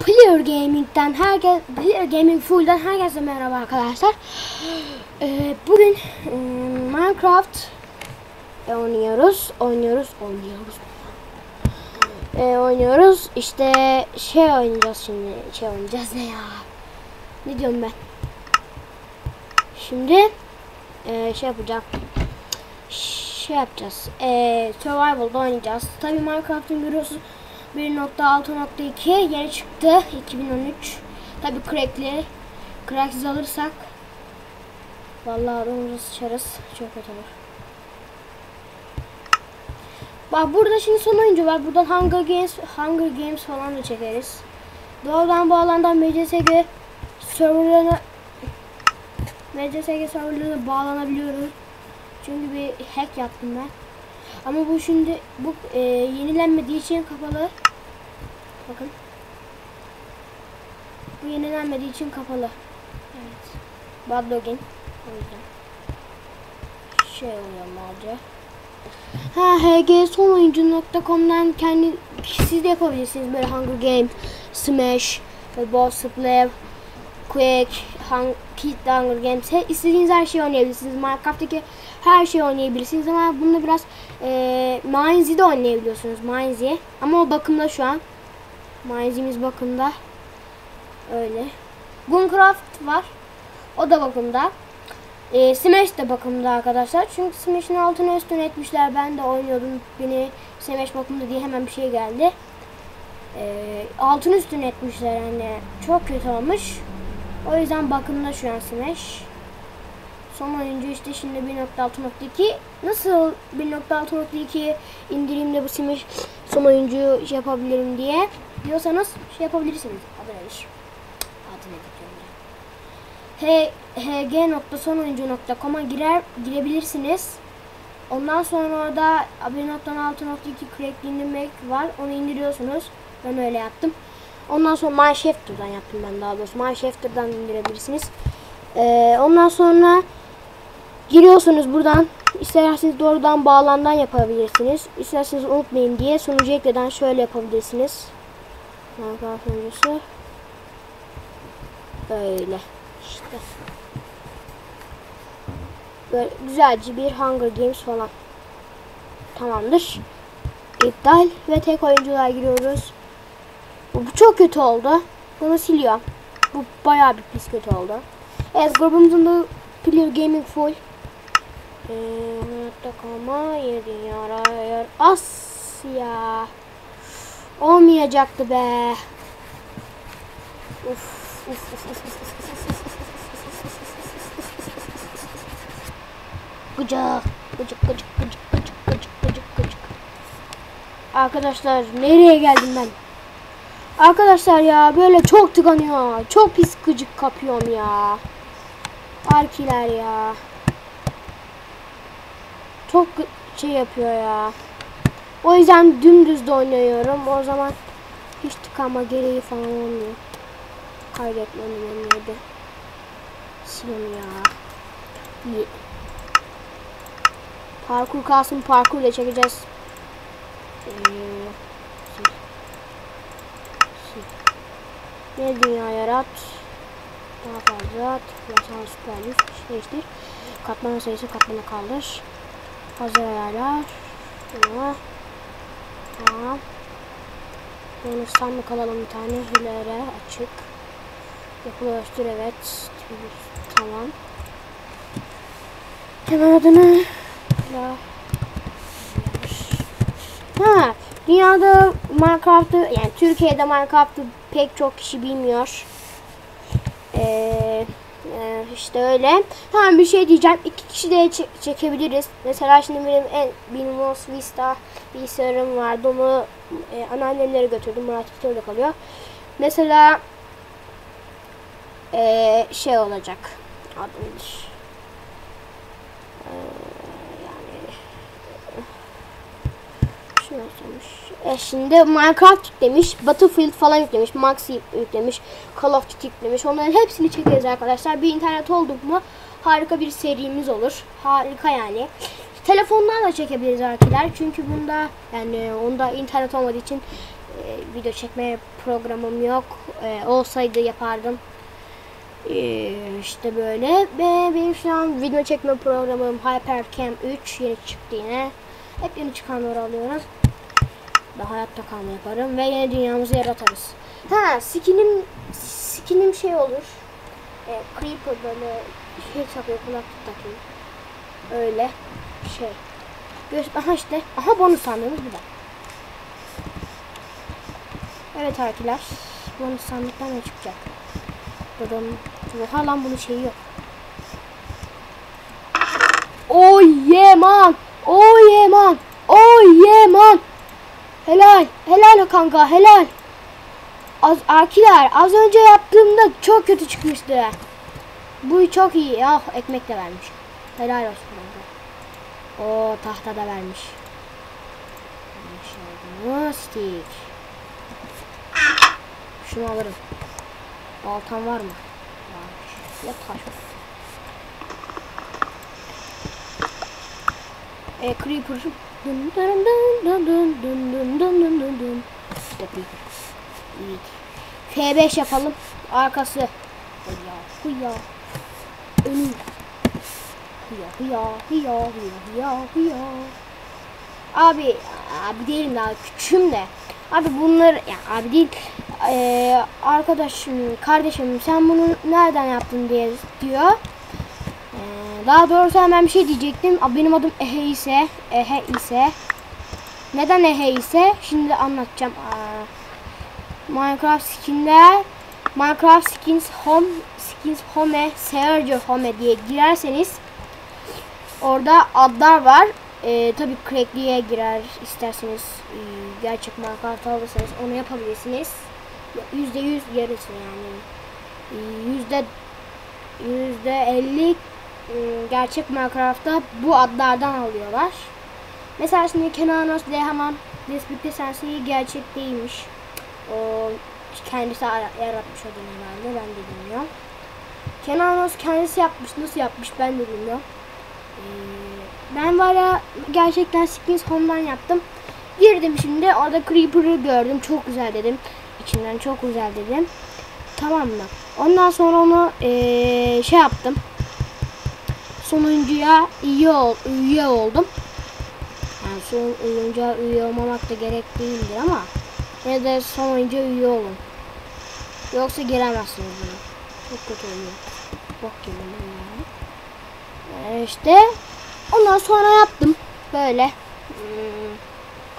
Player Gaming'den herkes Player Gaming Full'dan herkese merhaba arkadaşlar. Ee, bugün e, Minecraft oynuyoruz, oynuyoruz, oynuyoruz. Ee, oynuyoruz. İşte şey oynayacağız şimdi. Şey oynayacağız ne ya? Ne diyorum ben? Şimdi e, şey yapacağım. Şey yapacağız. E, Survival'da oynayacağız. Tabii Minecraft'ın görüyorsunuz 1.6.2 yeni çıktı 2013. Tabi crackli. Cracksiz alırsak vallahi adamımıza sıçarız. Çok kötü olur. Bak burada şimdi son oyuncu var. Buradan Hunger Games, Hunger Games falan da çekeriz. Doğrudan bu alandan MCSG serverlarına MCSG serverlarına bağlanabiliyoruz. Çünkü bir hack yaptım ben. Ama bu şimdi bu e, yenilenmediği için kapalı. Bakın. Bu yenilenmediği için kapalı. Evet. Bad login. O yüzden. Şey oluyor malca. Ha hgsonoyuncu.com'dan kendi siz de yapabilirsiniz böyle Hunger Game, Smash, Boss Slave, Quake, hang, Kid Hunger Games he, istediğiniz her şeyi oynayabilirsiniz. Minecraft'taki her şeyi oynayabilirsiniz ama bunda biraz e, Mines'i de oynayabiliyorsunuz. Mines'i ama o bakımda şu an. Mines'imiz bakımda. Öyle. Gunecraft var. O da bakımda. E, Smash de bakımda arkadaşlar. Çünkü Smash'in altına üstüne etmişler. Ben de oynuyordum. Beni Smash bakımda diye hemen bir şey geldi. E, altın üstüne etmişler yani. Çok kötü olmuş. O yüzden bakımda şu an Smash. Son oyuncu işte şimdi 1.6.2 nasıl 1.6.2 indireyim bu Smash son oyuncuyu şey yapabilirim diye diyorsanız şey yapabilirsiniz. Adı nedir? Adı nedir hg.sonoyuncu.com'a girer girebilirsiniz. Ondan sonra da 1.6.2 crack indirmek var. Onu indiriyorsunuz. Ben öyle yaptım. Ondan sonra Mineshifter'dan yaptım ben daha doğrusu. Mineshifter'dan indirebilirsiniz. Ee, ondan sonra giriyorsunuz buradan. İsterseniz doğrudan bağlandan yapabilirsiniz. İsterseniz unutmayın diye sunucu ekleden şöyle yapabilirsiniz. Minecraft sunucusu. Böyle. İşte. Böyle güzelce bir Hunger Games falan. Tamamdır. İptal ve tek oyuncular giriyoruz. Bu, bu çok kötü oldu. Bunu siliyorum. Bu bayağı bir pis kötü oldu. Evet grubumuzun da Player Gaming Full. Ee, hayatta kalma yeni dünya. Asya. Olmayacaktı be. Uf, uf, uf, uf, uf. Gıcık, gıcık, gıcık, gıcık, gıcık, gıcık, gıcık, gıcık. Arkadaşlar nereye geldim ben? Arkadaşlar ya böyle çok tıkanıyor. Çok pis gıcık kapıyorum ya. Arkiler ya. Çok şey yapıyor ya. O yüzden dümdüz de oynuyorum. O zaman hiç tıkanma gereği falan olmuyor. Kaydetmem önemliydi. Silin ya. İyi. Parkur kalsın parkurla çekeceğiz. Ee. Ne dünya yarat. Daha fazla. Tıklarsan süper lüks. Değiştir. Katmanın sayısı katmanı kaldır. Hazır ayarlar. Buna. Tamam. Bonustan mı kalalım bir tane. Hilere açık. Yapılı ölçtür evet. Tamam. Hemen adını Ha, dünyada Minecraft'ı yani Türkiye'de Minecraft'ı pek çok kişi bilmiyor. Ee, işte öyle. Tamam bir şey diyeceğim. İki kişi de çekebiliriz. Mesela şimdi benim en Windows Vista bilgisayarım vardı. Onu e, anneannemlere götürdüm. Murat orada kalıyor. Mesela e, şey olacak. Adı nedir? E şimdi Minecraft yüklemiş, Battlefield falan yüklemiş, Max yüklemiş, Call of Duty yüklemiş. Onların hepsini çekeriz arkadaşlar. Bir internet olduk mu harika bir serimiz olur. Harika yani. Telefonlarla çekebiliriz arkadaşlar. Çünkü bunda yani onda internet olmadığı için e, video çekme programım yok. E, olsaydı yapardım. E, işte böyle. Ve benim şu an video çekme programım Hypercam 3 yeni çıktı yine. Hep yeni çıkanları alıyoruz. Daha hayatta kalma yaparım ve yeni dünyamızı yaratarız. Ha skinim skinim şey olur. E, creeper böyle şey takıyor kulaklık takıyor. Öyle şey. Göz aha işte. Aha bonus sandığımız bu da. Evet arkadaşlar. Bonus sandıktan ne çıkacak? Dedim. Oha lan bunun şeyi yok. Oh yeah man. Oh yeah man. Oh yeah man. Helal. Helal kanka helal. Az Akiler az önce yaptığımda çok kötü çıkmıştı. Bu çok iyi. Ah ekmek de vermiş. Helal olsun kanka. O tahta da vermiş. Mustik. Şunu alırım. Baltan var mı? Varmış. Ya taş var. E creeper. Dın dın dın dın dın dın dın. İşte creeper. İyi. F5 yapalım. Arkası. Hıya hıya. Önü. Hıya hıya hıya hıya hıya. Abi abi değilim daha küçüğüm de. Abi bunlar ya abi değil. Ee, arkadaşım kardeşim sen bunu nereden yaptın diye diyor. Ee, daha doğrusu hemen bir şey diyecektim. Benim adım Ehe ise, Ehe ise. Neden Ehe ise? Şimdi anlatacağım. Minecraft skinler, Minecraft skins home, skins home, Sergio home diye girerseniz orada adlar var. Ee, tabii crackliğe girer isterseniz e, gerçek Minecraft alırsanız onu yapabilirsiniz. %100 yarısı yani. %50 gerçek Minecraft'ta bu adlardan alıyorlar. Mesela şimdi Kenanos Lehaman Despite Sensei gerçek değilmiş. O kendisi ara- yaratmış o herhalde ben de bilmiyorum. Kenanos kendisi yapmış nasıl yapmış ben de bilmiyorum. Ee, ben var ya gerçekten Skins Home'dan yaptım. Girdim şimdi orada Creeper'ı gördüm çok güzel dedim. İçinden çok güzel dedim. Tamam mı? Ondan sonra onu ee, şey yaptım. Sonuncuya üye, ol, üye oldum. Yani son oyuncuya üye olmamak da gerek değildir ama yine de son oyuncuya üye olun. Yoksa giremezsiniz buna. Çok kötü oluyor. Bok gibi yani. Ee, işte ondan sonra yaptım. Böyle. Hmm,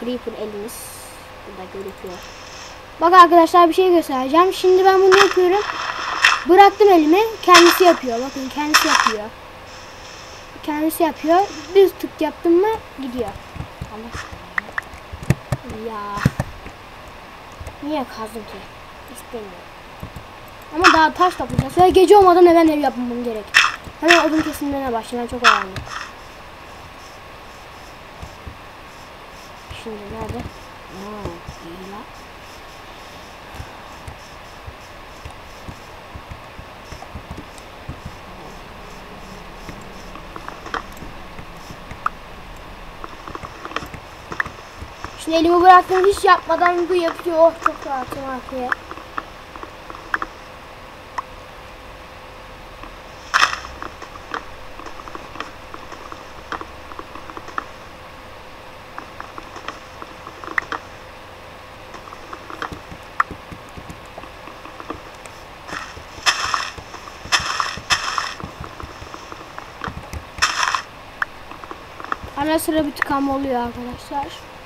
Creeper elimiz. Burada gözüküyor. Bak arkadaşlar bir şey göstereceğim. Şimdi ben bunu yapıyorum. Bıraktım elimi. Kendisi yapıyor. Bakın kendisi yapıyor. Kendisi yapıyor. Düz tık yaptım mı gidiyor. Allah. Ya. Niye kazdım ki? İstemiyorum. Ama daha taş toplayacağız. Ve gece olmadan hemen ev yapmam gerek. Hemen odun kesimlerine başlayayım. Ben çok önemli. Şimdi nerede? Oo, iyi la. Şimdi elimi bıraktım hiç yapmadan bu yapıyor. Oh çok rahatım arkaya. Ara sıra bir tıkanma oluyor arkadaşlar.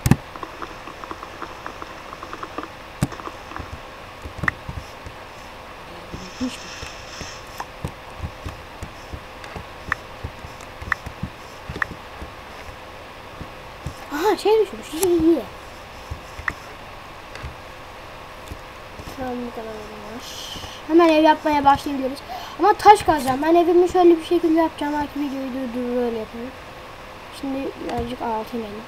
Hiç? Aha şey düşmüş. İyi iyi. Tamam bu kadar olmuş. Hemen ev yapmaya başlayabiliriz. Ama taş kazacağım. Ben evimi şöyle bir şekilde yapacağım. Belki videoyu durdurur öyle yapayım. Şimdi birazcık altın elim.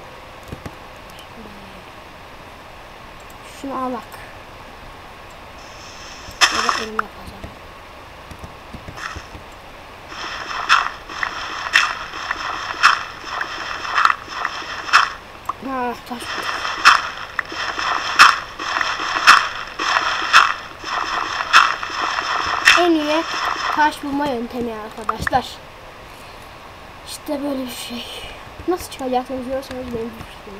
Şunu al bak. Ya da elimle kazanım. Ah taş. en iyi taş bulma yöntemi arkadaşlar. İşte böyle bir şey. Nasıl çıkacaksınız diyorsanız benim bir fikrim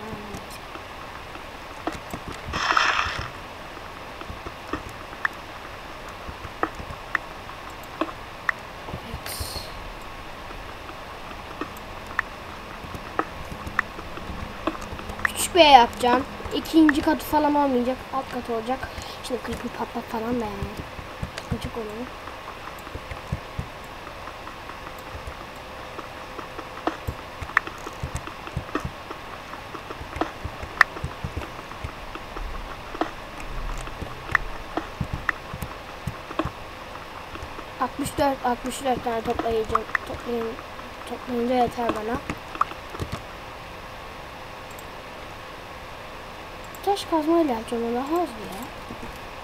ev yapacağım. İkinci katı falan olmayacak. Alt katı olacak. Şimdi creeper patlat falan da yani. Küçük olur. ...64, 64 tane toplayacağım. Toplayın, toplayınca yeter bana. Taş kazmayla yapacağım onu daha hızlı ya.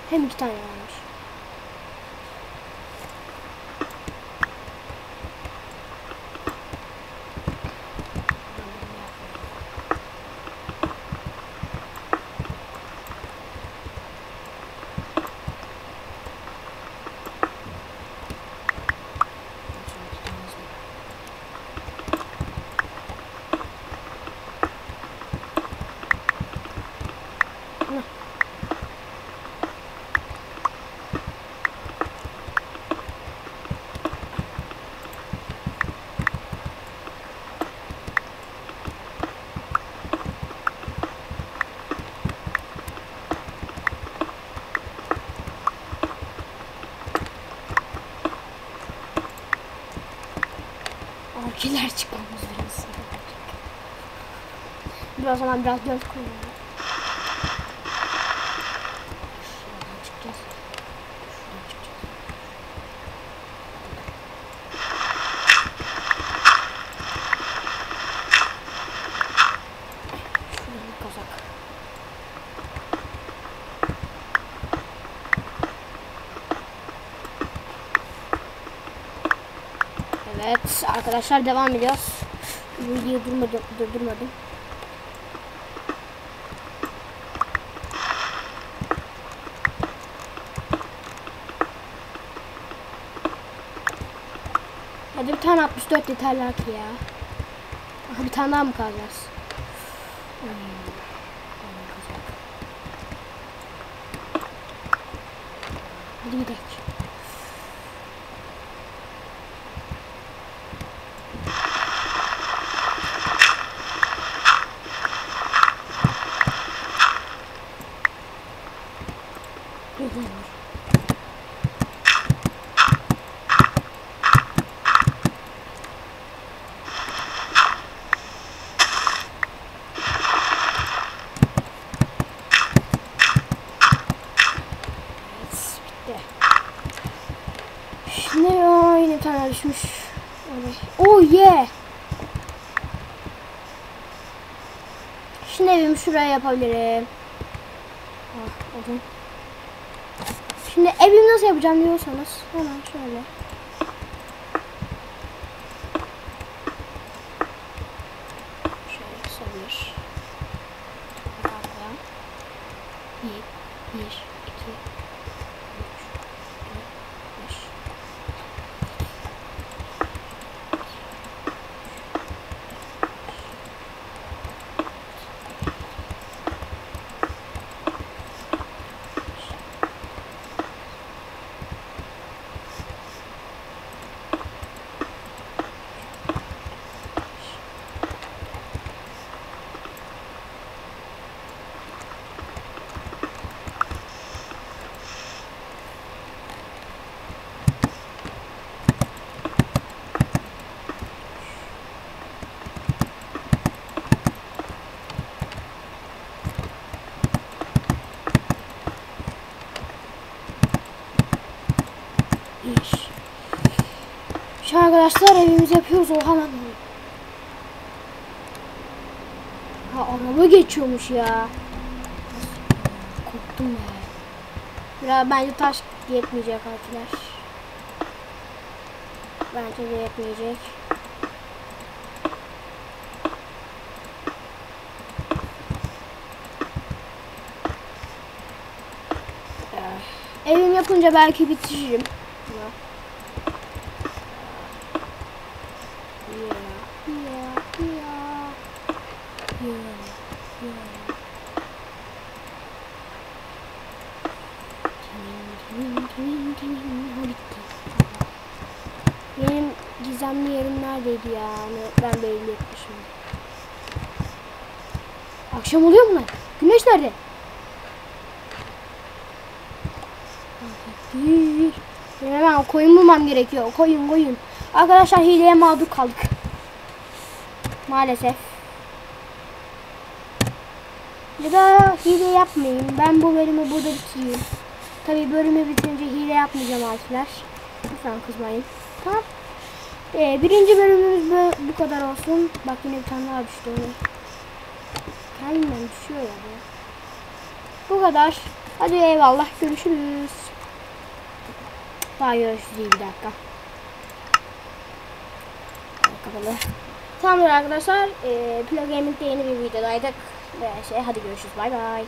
Hem iki tane varmış. Biraz zaman biraz göz koyalım. Evet arkadaşlar devam ediyoruz. Videoyu durmadım, durdurmadım. Hadi bir tane 64 yeterli artık ya. Aha, bir tane daha mı kalacağız? Hadi gidelim. Güzel. Evet, bitti. Şimdi o yine bir tane düşmüş. Evet. Oh yeah. Şimdi evimi şuraya yapabilirim. Ah. Şimdi evimi nasıl yapacağım diyorsanız hemen şöyle. Şöyle kısa bir. Bir, bir, iki, üç, dört, beş. Bir. Şu arkadaşlar evimizi yapıyoruz. Oha lan. Ha araba geçiyormuş ya. Korktum be. Biraz bence taş yetmeyecek arkadaşlar. Bence de yetmeyecek. Evim yapınca belki bitiririm. şuna. Yeah, yeah, yeah. Yeah, yeah. Timin, timin, timin, timin. Ha, bitti. Benim gizemli yerim neredeydi ya? Hani ben belli etmişim. Akşam oluyor mu lan? Güneş nerede? Benim hemen koyun bulmam gerekiyor. Koyun koyun. Arkadaşlar hileye mağdur kaldık. Maalesef. Ya da hile yapmayayım. Ben bu bölümü burada bitireyim. Tabii bölümü bitirince hile yapmayacağım arkadaşlar. Lütfen kızmayın. Tamam. Ee, birinci bölümümüz bu, bu kadar olsun. Bak yine bir tane daha düştü. Kendimden düşüyor ya bu. Bu kadar. Hadi eyvallah. Görüşürüz. Daha görüşürüz bir dakika. Kapalı. Tamamdır arkadaşlar. Ee, Plug yeni bir videodaydık. Ve şey hadi görüşürüz. Bay bay.